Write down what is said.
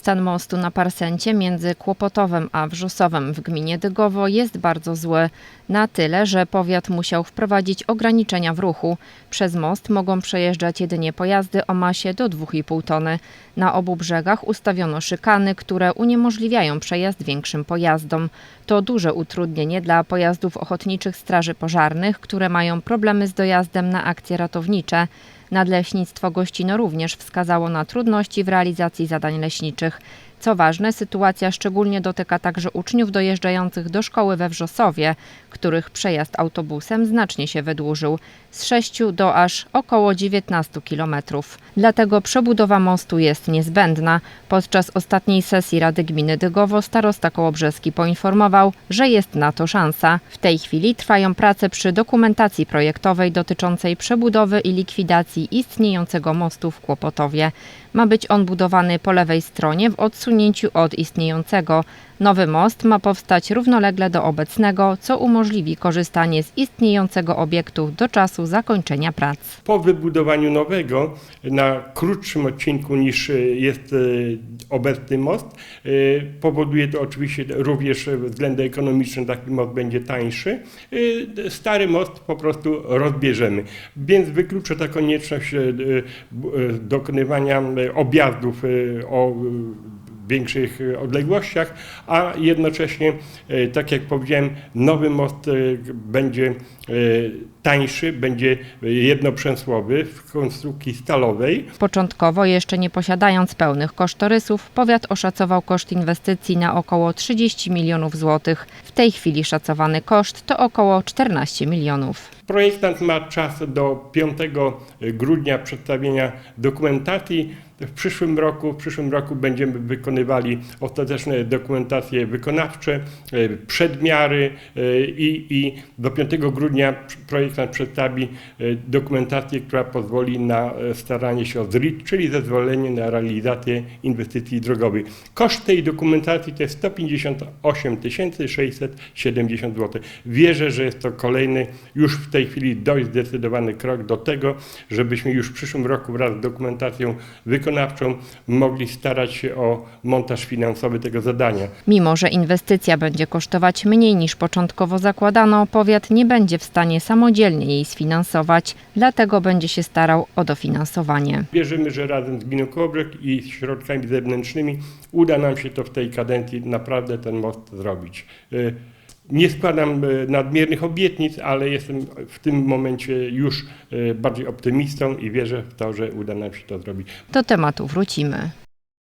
Stan mostu na Parsencie między Kłopotowem a Wrzosowem w gminie Dygowo jest bardzo zły. Na tyle, że powiat musiał wprowadzić ograniczenia w ruchu. Przez most mogą przejeżdżać jedynie pojazdy o masie do 2,5 tony. Na obu brzegach ustawiono szykany, które uniemożliwiają przejazd większym pojazdom. To duże utrudnienie dla pojazdów ochotniczych straży pożarnych, które mają problemy z dojazdem na akcje ratownicze. Nadleśnictwo Gościno również wskazało na trudności w realizacji zadań leśniczych. Co ważne, sytuacja szczególnie dotyka także uczniów dojeżdżających do szkoły we Wrzosowie, których przejazd autobusem znacznie się wydłużył z 6 do aż około 19 kilometrów. Dlatego przebudowa mostu jest niezbędna. Podczas ostatniej sesji Rady Gminy Dygowo starosta Kołobrzeski poinformował, że jest na to szansa. W tej chwili trwają prace przy dokumentacji projektowej dotyczącej przebudowy i likwidacji istniejącego mostu w Kłopotowie. Ma być on budowany po lewej stronie w odsunięciu od istniejącego. Nowy most ma powstać równolegle do obecnego, co umożliwi korzystanie z istniejącego obiektu do czasu zakończenia prac. Po wybudowaniu nowego na krótszym odcinku niż e, jest e, obecny most, e, powoduje to oczywiście również względy ekonomiczne, taki most będzie tańszy. Stary most po prostu rozbierzemy, więc wyklucza ta konieczność dokonywania objazdów o większych e, odległościach, a jednocześnie, e, tak jak powiedziałem, nowy most e, będzie tańszy, będzie jednoprzęsłowy w konstrukcji stalowej. Początkowo, jeszcze nie posiadając pełnych kosztorysów, powiat oszacował koszt inwestycji na około 30 milionów złotych. W tej chwili szacowany koszt to około 14 milionów. Projektant ma czas do 5 grudnia przedstawienia dokumentacji. W przyszłym roku, w przyszłym roku będziemy wykonywali ostateczne dokumentacje wykonawcze, e, przedmiary e, i, i do 5 grudnia projektant przedstawi e, dokumentację, która pozwoli na staranie się o ZRIT, czyli zezwolenie na realizację inwestycji drogowej. Koszt tej dokumentacji to jest 158 670 zł. Wierzę, że jest to kolejny już w tej chwili dość zdecydowany krok do tego, żebyśmy już w przyszłym roku wraz z dokumentacją wykonawczą mogli starać się o montaż finansowy tego zadania. Mimo, że inwestycja będzie kosztować mniej niż początkowo zakładano, powiat nie będzie w stanie samodzielnie jej sfinansować, dlatego będzie się starał o dofinansowanie. Wierzymy, że razem z Gminą Kołobrzeg i środkami zewnętrznymi uda nam się to w tej kadencji naprawdę ten most zrobić. Nie składam y, nadmiernych obietnic, ale jestem w tym momencie już y, bardziej optymistą i wierzę w to, że uda nam się to zrobić. Do tematu wrócimy.